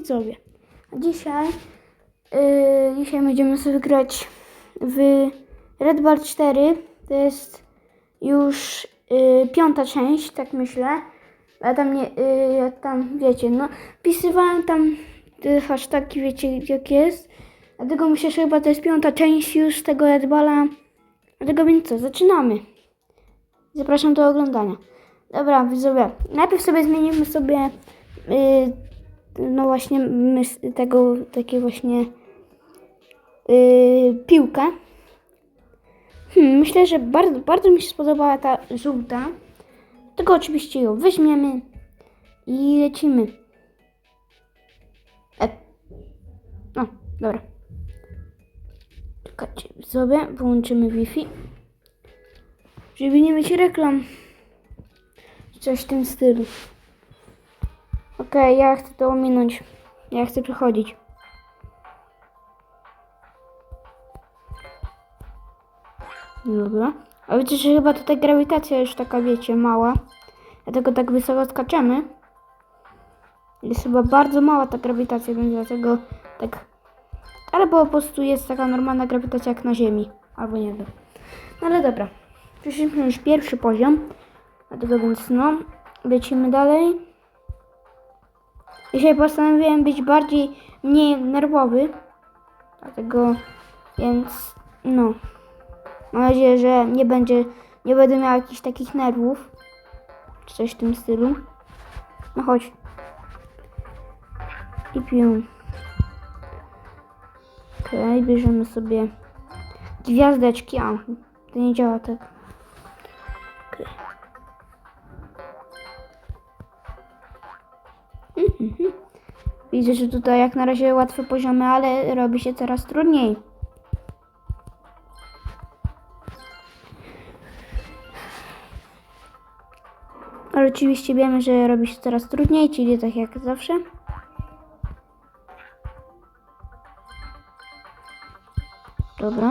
widzowie. Dzisiaj, yy, dzisiaj będziemy sobie grać w Red Ball 4. To jest już yy, piąta część, tak myślę. Ja tam nie, yy, ja tam wiecie, no wpisywałem tam te hashtagi, wiecie jak jest. Dlatego myślę, że chyba to jest piąta część już tego Red Balla. Dlatego więc co, zaczynamy. Zapraszam do oglądania. Dobra, widzowie, najpierw sobie zmienimy sobie yy, no właśnie tego, takie właśnie yy, piłkę. Hmm, myślę, że bardzo, bardzo mi się spodobała ta żółta. Tylko oczywiście ją weźmiemy i lecimy. E. O, dobra. Czekajcie, sobie wyłączymy Wi-Fi. Żeby nie mieć reklam. Coś w tym stylu. Okej, ja chcę to ominąć. Ja chcę przechodzić. Dobra. A wiecie, że chyba tutaj grawitacja już taka, wiecie, mała. Dlatego tak wysoko skaczemy. Jest chyba bardzo mała ta grawitacja, więc dlatego tak... Albo po prostu jest taka normalna grawitacja jak na Ziemi. Albo nie wiem. No ale dobra. Przeszliśmy już pierwszy poziom. Dlatego więc no, lecimy dalej. Dzisiaj postanowiłem być bardziej, mniej nerwowy. Dlatego, więc no. Mam nadzieję, że nie będzie, nie będę miał jakichś takich nerwów. Czy coś w tym stylu. No chodź. I piję. Okej, bierzemy sobie gwiazdeczki. A, to nie działa tak. Okej. Mhm. Widzę, że tutaj jak na razie łatwe poziomy, ale robi się coraz trudniej. Ale oczywiście wiemy, że robi się coraz trudniej, czyli tak jak zawsze. Dobra.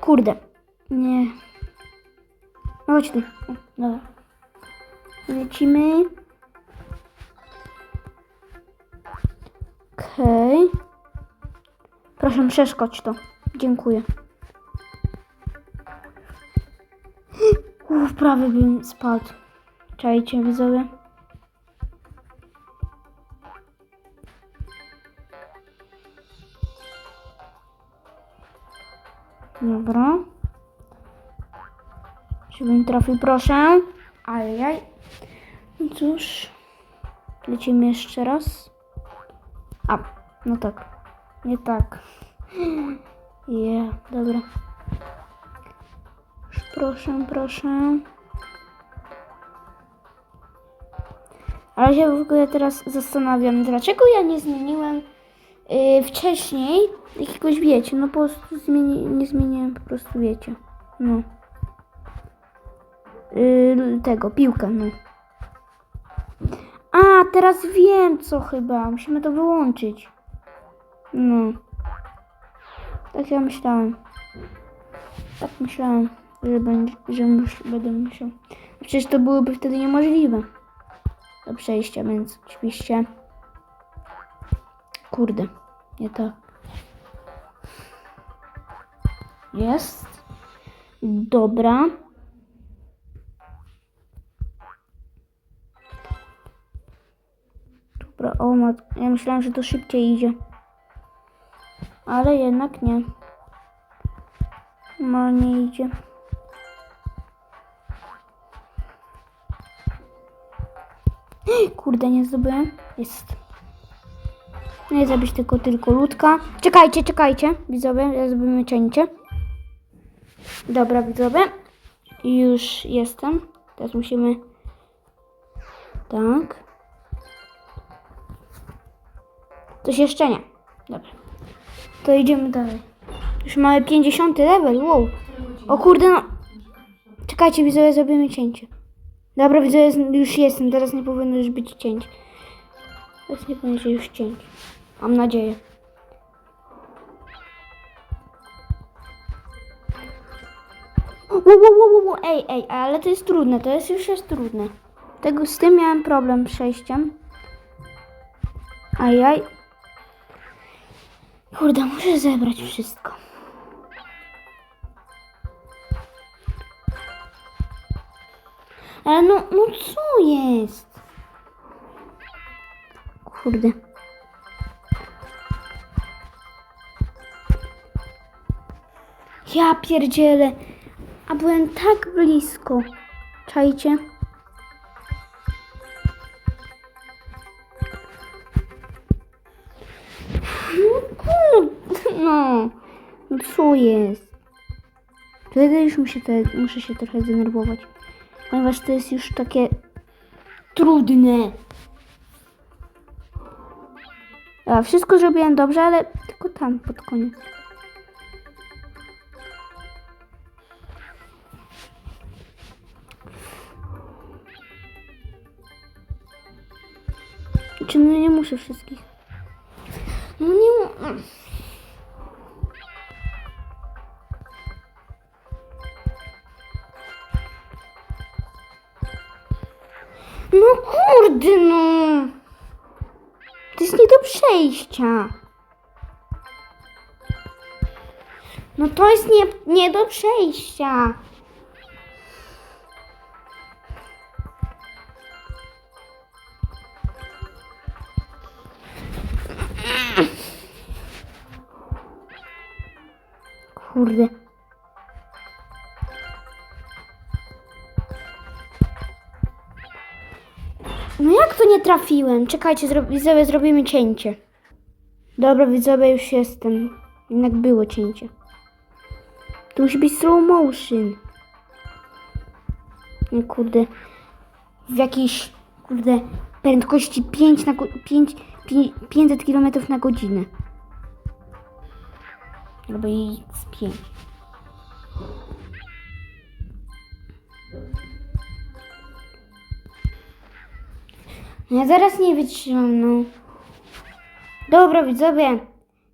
Kurde. Nie. No chodź tu. Dobra. Lecimy. Okej. Proszę przeszkodź to. Dziękuję. Uff, prawie bym spadł. Czajcie, widzowie. Trafił, proszę. Ajaj. No cóż. Lecimy jeszcze raz. A, no tak. Nie tak. Je, dobra. Proszę, proszę. Ale się w ogóle teraz zastanawiam, dlaczego ja nie zmieniłem yy, wcześniej jakiegoś, wiecie, no po prostu zmieni, nie zmieniłem, po prostu wiecie, no. Yy, tego, piłkę, no. A, teraz wiem co chyba, musimy to wyłączyć. No. Tak ja myślałem. Tak myślałem, że, będzie, że mus, będę musiał. Przecież to byłoby wtedy niemożliwe do przejścia, więc oczywiście. Kurde, nie tak. Jest. Dobra. Dobra, o mat... Ja myślałem, że to szybciej idzie. Ale jednak nie. No nie idzie. Kurde, nie zdobyłem. Jest. Nie zabić tylko tylko ludka. Czekajcie, czekajcie. Widzowie, ja zrobimy cięcie. Dobra, widzowie. Już jestem. Teraz musimy... Tak. Coś jeszcze nie. Dobra. To idziemy dalej. Już mamy 50 level, wow. O kurde, no. Czekajcie, widzowie, zrobimy cięcie. Dobra, widzowie, już jestem, teraz nie powinno już być cięć. Teraz nie będzie już cięć. Mam nadzieję. Wow, ej, ej, ale to jest trudne, to jest już jest trudne. Tego, z tym miałem problem przejściem. Ajaj. Kurde, muszę zebrać wszystko. Ale no, no co jest? Kurde. Ja pierdzielę. A byłem tak blisko. Czajcie? No. No co jest? Wtedy już muszę, te, muszę się trochę zdenerwować. Ponieważ to jest już takie trudne. A wszystko zrobiłem dobrze, ale tylko tam pod koniec. Czy no nie muszę wszystkich? No nie No kurde no! To jest nie do przejścia. No to jest nie, nie do przejścia. Kurde. No jak to nie trafiłem? Czekajcie, zro widzowie, zrobimy cięcie. Dobra, widzowie, już jestem. Jednak było cięcie. To musi być slow motion. Nie, kurde. W jakiejś, kurde, prędkości 5 na go- 5, 500 km na godzinę. Albo i z 5. Ja zaraz nie wytrzymam, no. Dobra, widzowie.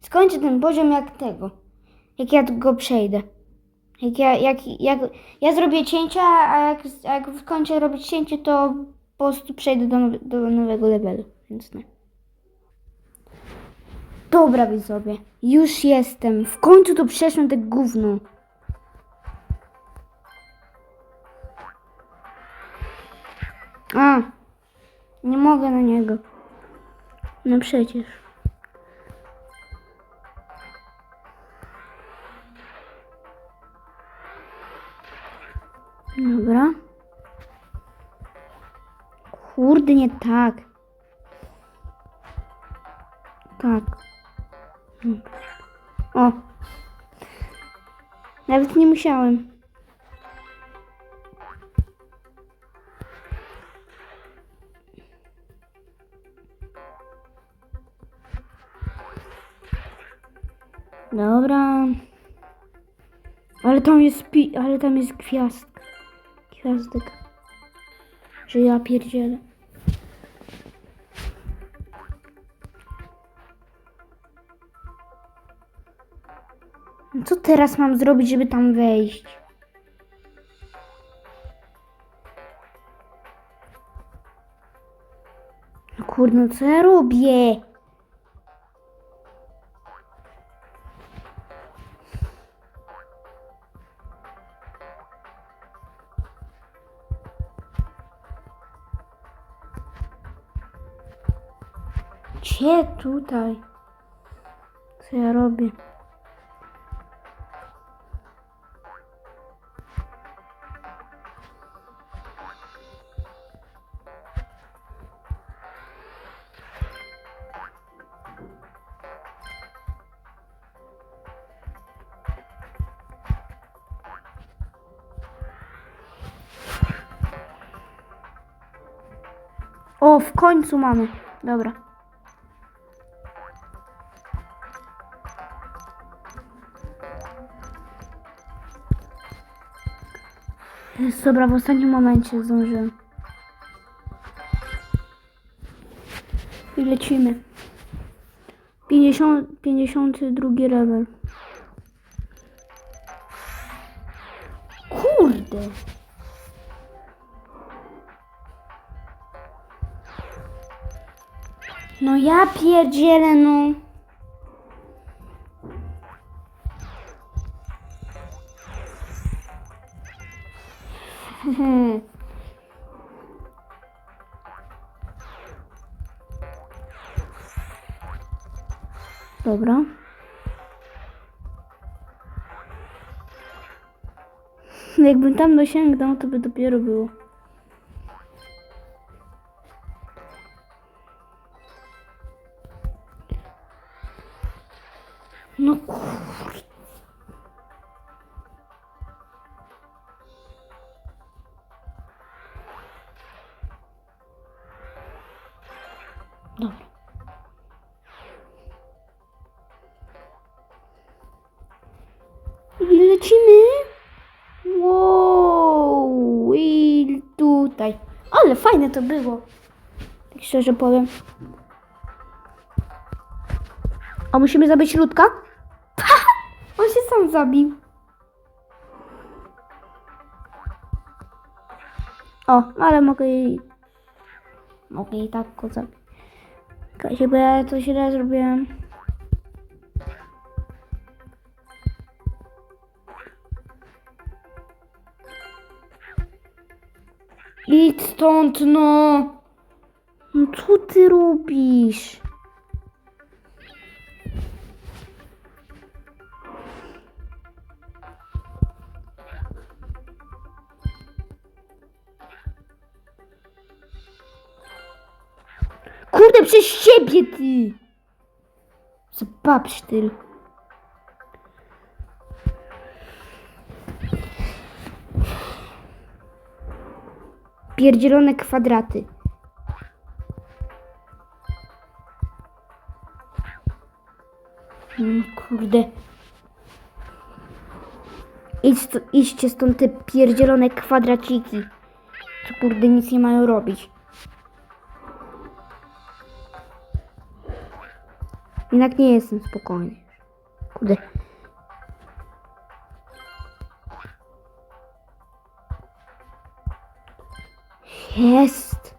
Skończę ten poziom jak tego. Jak ja go przejdę. Jak ja, jak, jak ja zrobię cięcia, a jak, a jak skończę robić cięcie, to po prostu przejdę do, do nowego levelu. Więc nie. Dobra, widzowie. Już jestem. W końcu to przeszłem te gówno. A, nie mogę na niego. No przecież. Dobra. Kurde, nie tak. Tak. O. Nawet nie musiałem. Dobra. Ale tam jest pi- ale tam jest gwiazdka. Gwiazdek. Że ja pierdzielę. No Co teraz mam zrobić, żeby tam wejść? No kurde, no co ja robię? Tutaj? Co ja robię? O, w końcu mamy. Dobra. Dobra, w ostatnim momencie zdążyłem. I lecimy. 50, 52 level. Kurde. No ja pierdzielę, no. Dobra. Jakbym tam dosięgnął, to by dopiero było. Fajne to było. Tak szczerze powiem. A musimy zabić ludka? On się sam zabił. O, ale mogę jej... Mogę jej tak go zabić. Bo ja to źle zrobiłem. Idź stąd, no! No co ty robisz? Kurde, przez ciebie ty! Zobacz Pierdzielone kwadraty. Mm, kurde. Idź idźcie stąd te pierdzielone kwadraciki. Co kurde nic nie mają robić. Jednak nie jestem spokojny. Kurde. Jest.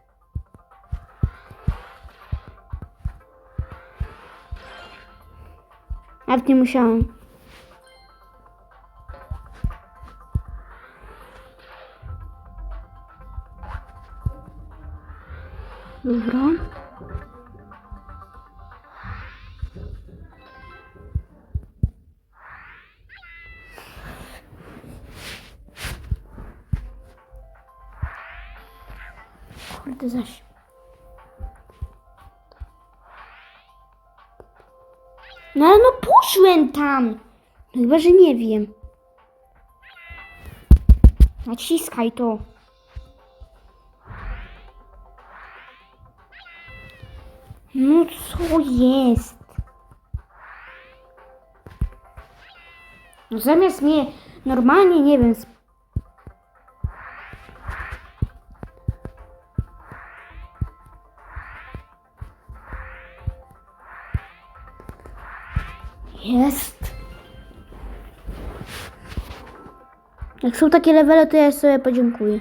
Nawet nie musiałem. Dobra. Kurde zaś. No no poszłem tam. No chyba, że nie wiem. Naciskaj to. No co jest? No zamiast mnie normalnie, nie wiem, są takie levele, to ja sobie podziękuję.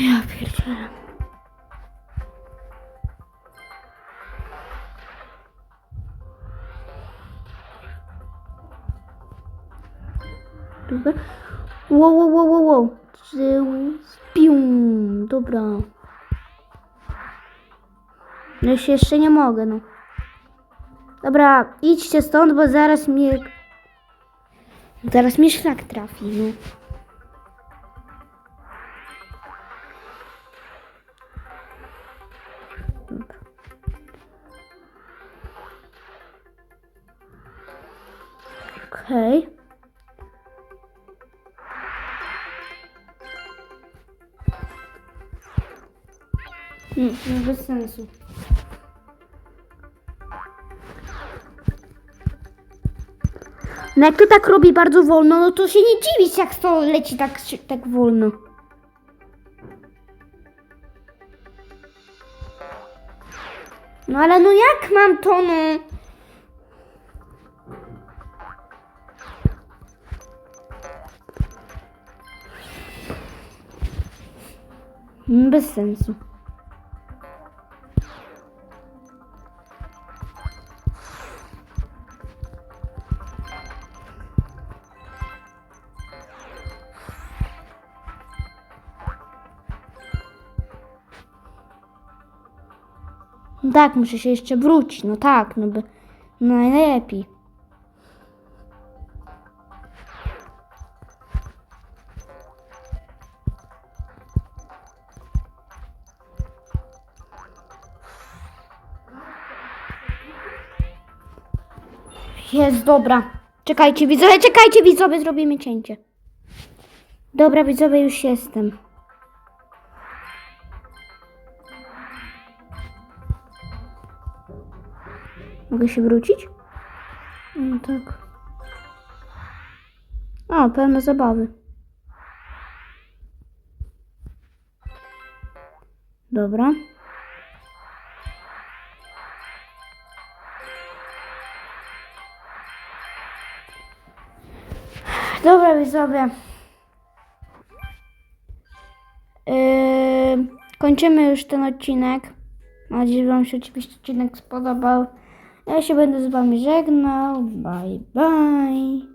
Ja pierdzielę. Dobra. Wow, wow, wow, wow, wow. Pium. Dobra. No już jeszcze nie mogę, no. Dobra, idźcie stąd, bo zaraz mnie... Zaraz mnie szlak trafi, no. Okej. Nie, no bez sensu. No jak to tak robi bardzo wolno, no to się nie dziwić, jak to leci tak, tak wolno. No ale no jak mam to, no? Mm, Bez sensu. No tak, muszę się jeszcze wrócić. No tak, no by no najlepiej. Jest, dobra. Czekajcie, widzowie, czekajcie, widzowie, zrobimy cięcie. Dobra, widzowie, już jestem. Mogę się wrócić? No tak. O, pełne zabawy. Dobra. Dobra, widzowie. Yy, kończymy już ten odcinek. Mam nadzieję, że Wam się oczywiście odcinek spodobał. Ja się będę z Wami żegnał. Bye, bye.